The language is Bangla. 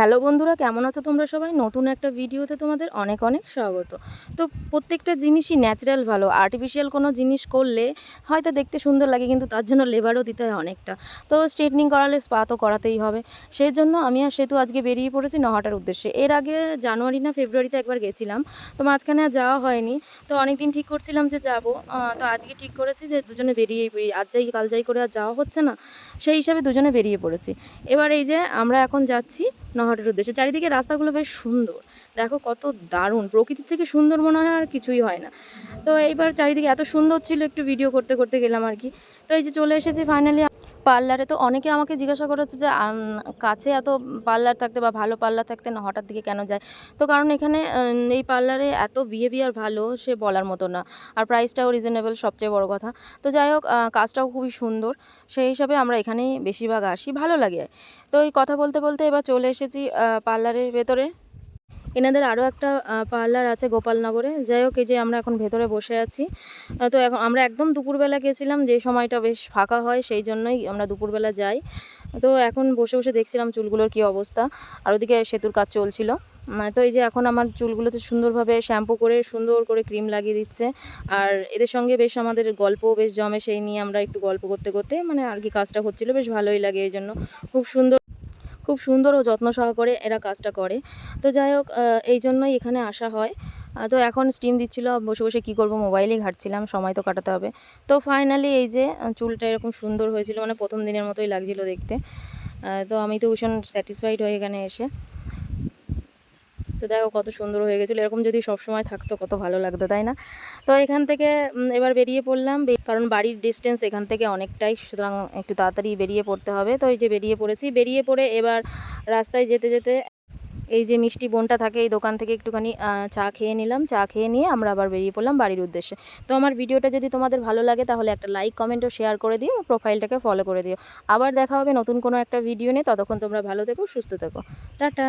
হ্যালো বন্ধুরা, কেমন আছো তোমরা সবাই? নতুন একটা ভিডিওতে তোমাদের অনেক অনেক স্বাগত। তো প্রত্যেকটা জিনিসই ন্যাচারাল ভালো। আর্টিফিশিয়াল কোনো জিনিস করলে হয়তো দেখতে সুন্দর লাগে, কিন্তু তার জন্য লেবারও দিতে হয় অনেকটা। তো স্ট্রেটনিং করালে স্পা তো করাতেই হবে। সেই জন্য আমি আর সেতু আজকে বেরিয়ে পড়েছি নহাটার উদ্দেশ্যে। এর আগে জানুয়ারি না ফেব্রুয়ারিতে একবার গেছিলাম, তো মাঝখানে আর যাওয়া হয়নি। তো অনেক দিন ঠিক করছিলাম যে যাব। তো আজকে ঠিক করেছি যে দুজনে বেরিয়েই পড়ি। আজ যাই, কাল যাই করে আর যাওয়া হচ্ছে না। সেই হিসাবে দুজনে বেরিয়ে পড়েছি। এবার এই যে আমরা এখন যাচ্ছি নহাটের উদ্দেশ্যে। চারিদিকে রাস্তাগুলো বেশ সুন্দর। দেখো কত দারুণ। প্রকৃতির থেকে সুন্দর মনে হয় আর কিছুই হয় না। তো এইবার চারিদিকে এত সুন্দর ছিল একটু ভিডিও করতে করতে গেলাম আর কি। তো এই যে চলে এসেছি ফাইনালি পার্লারে তো অনেকে আমাকে জিজ্ঞাসা করেছে যে কাছে এত পার্লার থাকতে বা ভালো পার্লার থাকতে না, হঠাৎ দিকে কেন যায়? তো কারণ এখানে এই পার্লারে এত বিহেভিয়ার ভালো সে বলার মতো না। আর প্রাইসটাও রিজনেবল সবচেয়ে বড় কথা। তো যাই হোক কাজটাও খুবই সুন্দর। সেই হিসাবে আমরা এখানেই বেশিরভাগ আসি, ভালো লাগে। তো এই কথা বলতে বলতে এবার চলে এসেছি পার্লারের ভেতরে। এনাদের আরও একটা পার্লার আছে গোপালনগরে। যাই হোক, এই যে আমরা এখন ভেতরে বসে আছি। তো এখন আমরা একদম দুপুরবেলা গেছিলাম, যে সময়টা বেশ ফাঁকা হয়, সেই জন্যই আমরা দুপুরবেলা যাই। তো এখন বসে বসে দেখছিলাম চুলগুলোর কী অবস্থা, আর ওদিকে সেতুর কাজ চলছিল। তো এই যে এখন আমার চুলগুলোতে সুন্দরভাবে শ্যাম্পু করে, সুন্দর করে ক্রিম লাগিয়ে দিচ্ছে। আর এদের সঙ্গে বেশ আমাদের গল্প বেশ জমে, সেই নিয়ে আমরা একটু গল্প করতে করতে মানে আর কি কাজটা হচ্ছিল, বেশ ভালোই লাগে এই জন্য। খুব সুন্দর খুব সুন্দর ও যত্ন সহকারে এরা কাজটা করে। তো যাই হোক এই জন্যই এখানে আসা হয়। তো এখন স্টিম দিচ্ছিল, বসে বসে কি করব মোবাইলেই ঘাটছিলাম, সময় তো কাটাতে হবে। তো ফাইনালি এই যে চুলটা এরকম সুন্দর হয়েছিল মানে প্রথম দিনের মতোই লাগছিল দেখতে। তো আমি তো ভীষণ স্যাটিসফাইড হই এখানে এসে। তো দেখো কত সুন্দর হয়ে গেছিল। এরকম যদি সব সময় থাকতো কত ভালো লাগতো, তাই না? তো এখান থেকে এবার বেরিয়ে পড়লাম। কারণ বাড়ির ডিস্টেন্স এখান থেকে অনেকটাই, সুতরাং একটু তাড়াতাড়ি বেরিয়ে পড়তে হবে। তো এই যে বেরিয়ে পড়েছি, বেরিয়ে পড়ে এবার রাস্তায় যেতে যেতে এই যে মিষ্টি বোনটা থাকে এই দোকান থেকে একটুখানি চা খেয়ে নিলাম। চা খেয়ে নিয়ে আমরা আবার বেরিয়ে পড়লাম বাড়ির উদ্দেশ্যে। তো আমার ভিডিওটা যদি তোমাদের ভালো লাগে, তাহলে একটা লাইক কমেন্ট ও শেয়ার করে দিও প্রোফাইলটাকে ফলো করে দিও। আবার দেখা হবে নতুন কোনো একটা ভিডিও নিয়ে। ততক্ষণ তোমরা ভালো থেকো, সুস্থ থেকো। টাটা!